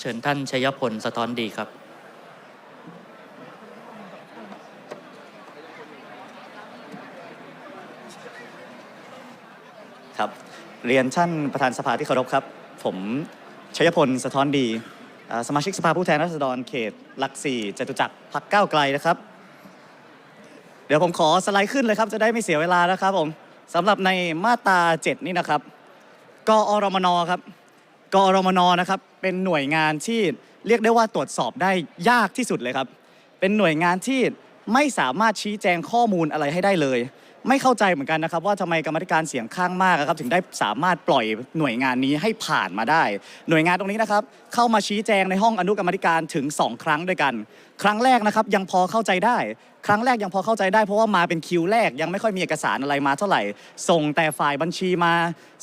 เชิญท่านชยพลสะท้อนดีครับ ครับ เรียนท่านประธานสภาที่เคารพครับ ผมชัยพลสะท้อนดี สมาชิกสภาผู้แทนราษฎรเขตหลักสี่จตุจักรพักก้าวไกลนะครับ เดี๋ยวผมขอสไลด์ขึ้นเลยครับ จะได้ไม่เสียเวลานะครับผมสำหรับในมาตรา 7 นี่นะครับ กอรมนครับกอรมนนะครับ เป็นหน่วยงานที่เรียกได้ว่าตรวจสอบได้ยากที่สุดเลยครับ เป็นหน่วยงานที่ไม่สามารถชี้แจงข้อมูลอะไรให้ได้เลย ไม่เข้าใจเหมือนกันนะครับว่าทำไมกรรมธิการเสียงข้างมากครับถึงได้สามารถปล่อยหน่วยงานนี้ให้ผ่านมาได้ หน่วยงานตรงนี้นะครับเข้ามาชี้แจงในห้องอนุกรรมธิการถึง 2 ครั้งด้วยกัน ครั้งแรกนะครับยังพอเข้าใจได้ ครั้งแรกยังพอเข้าใจได้ เพราะว่ามาเป็นคิวแรก ยังไม่ค่อยมีเอกสารอะไรมาเท่าไหร่ ส่งแต่ฝ่ายบัญชีมา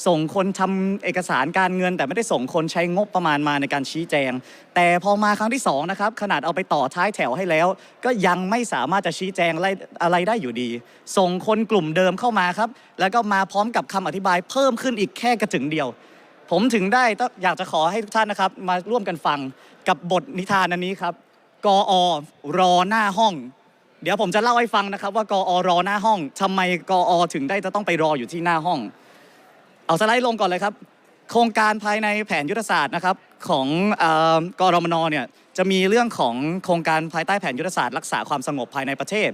ส่งคนทำเอกสารการเงิน แต่ไม่ได้ส่งคนใช้งบประมาณมาในการชี้แจง แต่พอมาครั้งที่สองนะครับขนาดเอาไปต่อท้ายแถวให้แล้ว ก็ยังไม่สามารถจะชี้แจงอะไรอะไรได้อยู่ดี ส่งคนกลุ่มเดิมเข้ามาครับแล้วก็มาพร้อมกับคำอธิบายเพิ่มขึ้นอีกแค่กระถึงเดียวผมถึงได้ต้องอยากจะขอให้ทุกท่านนะครับ มาร่วมกันฟังกับบทนิทานอันนี้ครับ กอรอหน้าห้อง เดี๋ยวผมจะเล่าให้ฟังนะครับ ว่ากอรอหน้าห้องทำไมกอถึงได้จะต้องไปรออยู่ที่หน้าห้อง เอาสไลด์ลงก่อนเลยครับ โครงการภายในแผนยุทธศาสตร์นะครับของเอ่อกรมนเนี่ยจะมีเรื่องของโครงการภายใต้แผนยุทธศาสตร์รักษาความสงบภายในประเทศ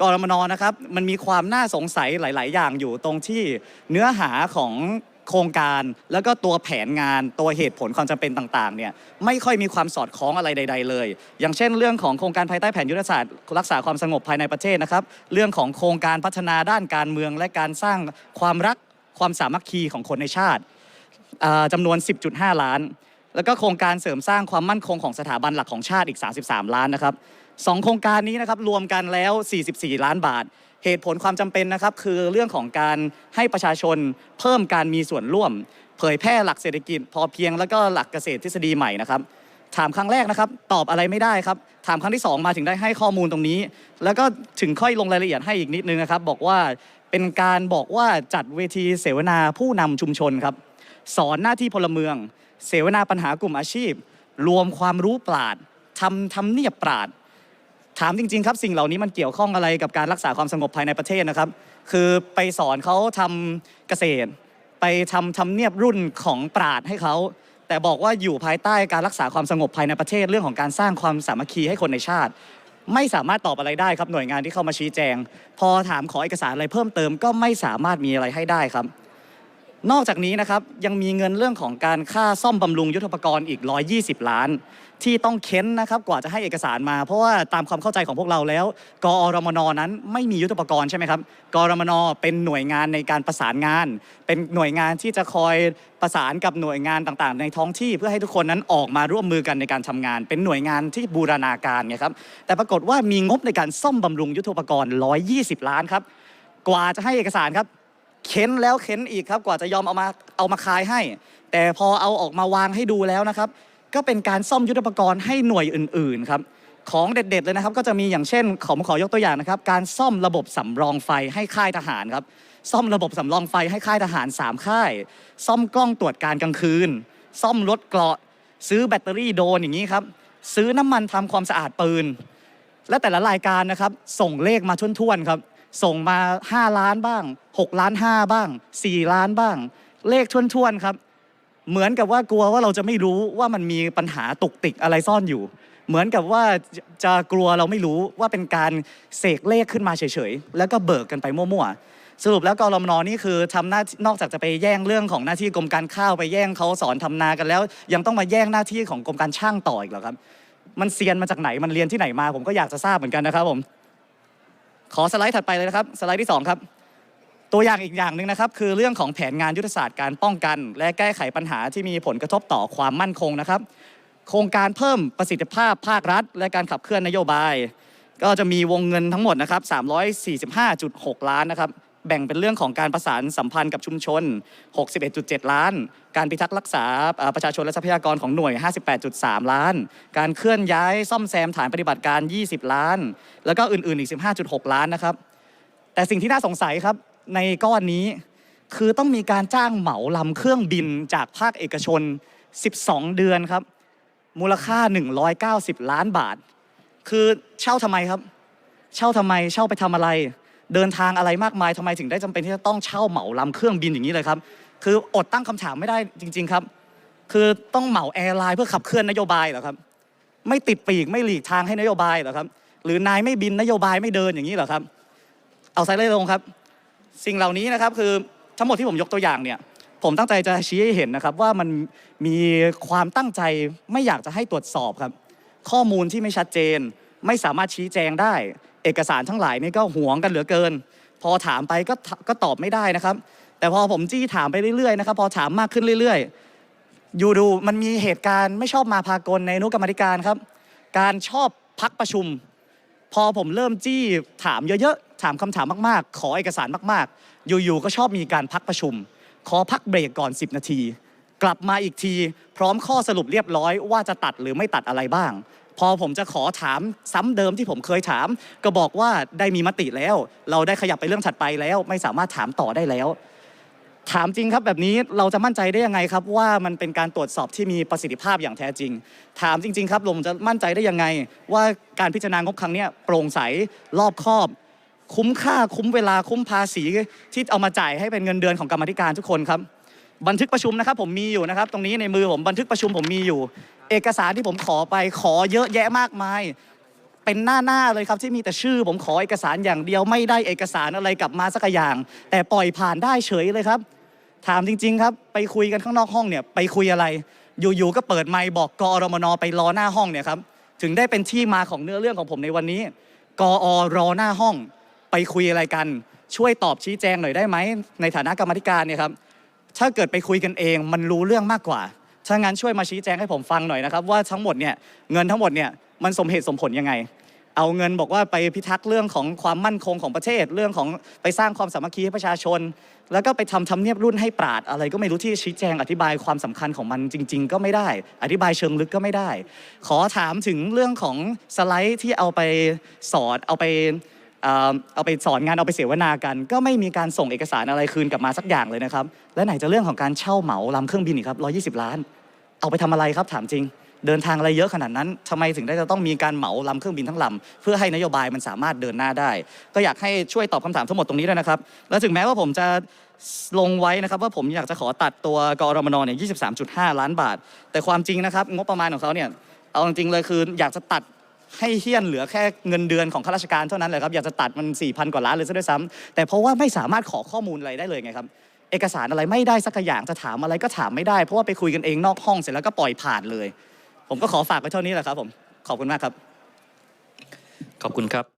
กรมนนะครับมันมีความน่าสงสัยหลาย ๆ อย่างอยู่ตรงที่เนื้อหาของ โครงการ แล้วก็ตัวแผนงานตัวเหตุผลความจำเป็นต่างๆเนี่ยไม่ค่อยมีความสอดคล้องอะไรใด ๆ เลย อย่างเช่น เรื่องของโครงการภายใต้แผนยุทธศาสตร์รักษาความสงบภายในประเทศนะครับ เรื่องของโครงการพัฒนาด้านการเมือง และการสร้างความรักความสามัคคีของคนในชาติอ่าจำนวน 10.5 ล้าน แล้วก็โครงการเสริมสร้างความมั่นคงของสถาบันหลักของชาติอีก 33 ล้านนะครับสองโครงการนี้นะครับรวมกันแล้ว 44 ล้านบาท เหตุผลความจำเป็นนะครับคือเรื่องของการให้ประชาชนเพิ่มการมีส่วนร่วม เผยแพร่หลักเศรษฐกิจ พอเพียงแล้วก็หลักเกษตรทฤษฎีใหม่นะครับถามครั้งแรกนะครับ ตอบอะไรไม่ได้ครับ ถามครั้งที่ 2 มาถึงได้ให้ข้อมูลตรงนี้ แล้วก็ถึงค่อยลงรายละเอียดให้อีกนิดนึงนะครับ บอกว่าเป็นการบอกว่าจัดเวทีเสวนาผู้นำชุมชนครับ สอนหน้าที่พลเมือง เสวนาปัญหากลุ่มอาชีพ รวมความรู้ปราดทำทำเนียบปราด ถามจริง ๆ ครับสิ่งเหล่านี้มันเกี่ยวข้องอะไรกับการรักษาความสงบภายในประเทศนะครับ คือไปสอนเขาทำเกษตร ไปทำทำเนียบรุ่นของปราดให้เขาแต่บอกว่าอยู่ภายใต้การรักษาความสงบภายในประเทศเรื่องของการสร้างความสามัคคีให้คนในชาติ ไม่สามารถตอบอะไรได้ครับหน่วยงานที่เข้ามาชี้แจง พอถามขอเอกสารอะไรเพิ่มเติมก็ไม่สามารถมีอะไรให้ได้ครับ นอกจากนี้นะครับยังมีเงินเรื่องของการค่าซ่อมบำรุงยุทธปกรณ์อีก 120 ล้าน ที่ต้องเค้นนะครับกว่าจะให้เอกสารมา เพราะว่าตามความเข้าใจของพวกเราแล้ว กอรมนนั้นไม่มียุทธปกรณ์ใช่ไหมครับกอรมนเป็นหน่วยงานในการประสานงาน เป็นหน่วยงานที่จะคอยประสานกับหน่วยงานต่างๆ ในท้องที่เพื่อให้ทุกคนนั้นออกมาร่วมมือกันในการทำงาน เป็นหน่วยงานที่บูรณาการไงครับแต่ปรากฏว่ามีงบในการซ่อมบำรุงยุทธปกรณ์ 120 ล้านครับกว่าจะให้เอกสารครับ เค้นแล้วเค้นอีกครับกว่าจะยอมเอามาเอามาคายให้ แต่พอเอาออกมาวางให้ดูแล้วนะครับ ก็เป็นการซ่อมยุทธปกรณ์ให้หน่วยอื่นๆครับของเด็ดๆเลยนะครับ ก็จะมีอย่างเช่นขอผมขอยกตัวอย่างนะครับ การซ่อมระบบสำรองไฟให้ค่ายทหารครับ ซ่อมระบบสำรองไฟให้ค่ายทหาร 3 ค่าย ซ่อมกล้องตรวจการกลางคืน ซ่อมรถเกราะ ซื้อแบตเตอรี่โดนอย่างนี้ครับ ซื้อน้ำมันทำความสะอาดปืน และแต่ละรายการนะครับ ส่งเลขมาทุ่วนๆครับ ส่งมา 5 ล้านบ้าง 6 ล้าน 5 บ้าง 4 ล้านบ้าง เลขท่วนๆครับ เหมือนกับว่ากลัวว่าเราจะไม่รู้ว่ามันมีปัญหาตุกติกอะไรซ่อนอยู่ เหมือนกับว่าจะจะกลัวเราไม่รู้ว่าเป็นการเสกเลขขึ้นมาเฉยๆ แล้วก็เบิกกันไปมั่วๆ สรุปแล้วกรมนนี่คือทำหน้านอกจากจะไปแย่งเรื่องของหน้าที่กรมการข้าวไปแย่งเขาสอนทำนากันแล้ว ยังต้องมาแย่งหน้าที่ของกรมการช่างต่ออีกเหรอครับ มันเซียนมาจากไหนมันเรียนที่ไหนมาผมก็อยากจะทราบเหมือนกันนะครับผม ขอสไลด์ถัดไปเลยนะครับสไลด์ที่ 2 ครับ ตัวอย่างอีกอย่างหนึ่งนะครับ คือเรื่องของแผนงานยุทธศาสตร์การป้องกัน และแก้ไขปัญหาที่มีผลกระทบต่อความมั่นคงนะครับ โครงการเพิ่มประสิทธิภาพภาครัฐ และการขับเคลื่อนนโยบาย ก็จะมีวงเงินทั้งหมดนะครับ345.6 ล้านนะครับ แบ่งเป็นเรื่องของการประสานสัมพันธ์กับชุมชน 61.7 ล้าน การพิทักษ์รักษาประชาชนและทรัพยากรของหน่วย 58.3 ล้าน การเคลื่อนย้ายซ่อมแซมฐานปฏิบัติการ 20 ล้าน แล้วก็อื่นๆ อีก 15.6 ล้านนะครับ แต่สิ่งที่น่าสงสัยครับในก้อนนี้คือต้องมีการจ้างเหมาลำเครื่องบินจากภาคเอกชน 12 เดือนครับ มูลค่า 190 ล้านบาท คือเช่าทำไมครับ เช่าทำไม เช่าไปทำอะไร เดินทางอะไรมากมายทำไมถึงได้จำเป็นที่จะต้องเช่าเหมาลำเครื่องบินอย่างนี้เลยครับ คืออดตั้งคำถามไม่ได้จริง ๆครับ คือต้องเหมาแอร์ไลน์เพื่อขับเคลื่อนนโยบายเหรอครับ ไม่ติดปีกไม่หลีกทางให้นโยบายเหรอครับ หรือนายไม่บินนโยบายไม่เดินอย่างนี้เหรอครับ เอาไซเลยลงครับ สิ่งเหล่านี้นะครับคือทั้งหมดที่ผมยกตัวอย่างเนี่ย ผมตั้งใจจะชี้ให้เห็นนะครับ ว่ามันมีความตั้งใจไม่อยากจะให้ตรวจสอบครับ ข้อมูลที่ไม่ชัดเจน ไม่สามารถชี้แจงได้ เอกสารทั้งหลายนี่ก็หวงกันเหลือเกิน พอถามไปก็ก็ตอบไม่ได้นะครับ แต่พอผมจี้ถามไปเรื่อยๆนะครับพอถามมากขึ้นเรื่อยๆ อยู่ดูมันมีเหตุการณ์ไม่ชอบมาพากลในอนุกรรมธิการครับ การชอบพักประชุม พอผมเริ่มจี้ถามเยอะๆถามคำถามมากๆ ขอเอกสารมากๆ อยู่ๆก็ชอบมีการพักประชุม ขอพักเบรกก่อน 10 นาที กลับมาอีกที พร้อมข้อสรุปเรียบร้อยว่าจะตัดหรือไม่ตัดอะไรบ้าง พอผมจะขอถามซ้ำเดิมที่ผมเคยถาม ก็บอกว่าได้มีมติแล้ว เราได้ขยับไปเรื่องถัดไปแล้ว ไม่สามารถถามต่อได้แล้ว ถามจริงครับแบบนี้เราจะมั่นใจได้ยังไงครับ ว่ามันเป็นการตรวจสอบที่มีประสิทธิภาพอย่างแท้จริง ถามจริง ๆ ครับลงจะมั่นใจได้ยังไง ว่าการพิจารณางบครั้งเนี้ยโปร่งใสรอบคอบคุ้มค่าคุ้มเวลาคุ้มภาษีที่เอามาจ่ายให้เป็นเงินเดือนของกรรมธิการทุกคนครับ บันทึกประชุมนะครับผมมีอยู่นะครับ ตรงนี้ในมือผมบันทึกประชุมผมมีอยู่ เอกสารที่ผมขอไปขอเยอะแยะมากมาย เป็นหน้าหน้าๆเลยครับที่มีแต่ชื่อ ผมขอเอกสารอย่างเดียวไม่ได้เอกสารอะไรกลับมาสักอย่าง แต่ปล่อยผ่านได้เฉยเลยครับ ถามจริง ๆ ครับ ไปคุยกันข้างนอกห้องเนี่ยไปคุยอะไร อยู่ๆก็เปิดไมค์บอกกอรมนไปรอหน้าห้องเนี่ยครับถึงได้เป็นที่มาของเนื้อเรื่องของผมในวันนี้ กอรอหน้าห้อง ไปคุยอะไรกัน ช่วยตอบชี้แจงหน่อยได้ไหมในฐานะกรรมธิการเนี่ยครับ ถ้าเกิดไปคุยกันเองมันรู้เรื่องมากกว่า ถ้างั้นช่วยมาชี้แจงให้ผมฟังหน่อยนะครับ ว่าทั้งหมดเนี่ยเงินทั้งหมดเนี่ยมันสมเหตุสมผลยังไง เอาเงินบอกว่าไปพิทักษ์เรื่องของความมั่นคงของประเทศเรื่องของไปสร้างความสามัคคีให้ประชาชน แล้วก็ไปทำทำเนียบรุ่นให้ปราดอะไรก็ไม่รู้ที่ชี้แจงอธิบายความสำคัญของมันจริง ๆ ก็ไม่ได้ อธิบายเชิงลึกก็ไม่ได้ ขอถามถึงเรื่องของสไลด์ที่เอาไปสอนเอาไป เอาไปสอนงานเอาไปเสวนากัน ก็ไม่มีการส่งเอกสารอะไรคืนกลับมาสักอย่างเลยนะครับ และไหนจะเรื่องของการเช่าเหมาลำเครื่องบินอีกครับ 120 ล้าน เอาไปทำอะไรครับถามจริง เดินทางอะไรเยอะขนาดนั้นทำไมถึงได้จะต้องมีการเหมาลำเครื่องบินทั้งลำเพื่อให้นโยบายมันสามารถเดินหน้าได้ ก็อยากให้ช่วยตอบคำถามทั้งหมดตรงนี้ด้วยนะครับ และถึงแม้ว่าผมจะลงไว้นะครับว่าผมอยากจะขอตัดตัวกรมนเนี่ย 23.5 ล้านบาท แต่ความจริงนะครับงบประมาณของเขาเนี่ยเอาจริงเลยคืออยากจะตัด ให้เฮี้ยนเหลือแค่เงินเดือนของข้าราชการเท่านั้นเลยครับอยากจะตัดมัน4ี่พันกว่าล้านเลยซะด้วยซ้ำแต่เพราะว่าไม่สามารถขอข้อมูลอะไรได้เลยไงครับ เอกสารอะไรไม่ได้สักอย่างจะถามอะไรก็ถามไม่ได้ เพราะว่าไปคุยกันเองนอกห้องเสร็จแล้วก็ปล่อยผ่านเลย ผมก็ขอฝากไว้เท่านี้แหละครับผมขอบคุณมากครับ ขอบคุณครับ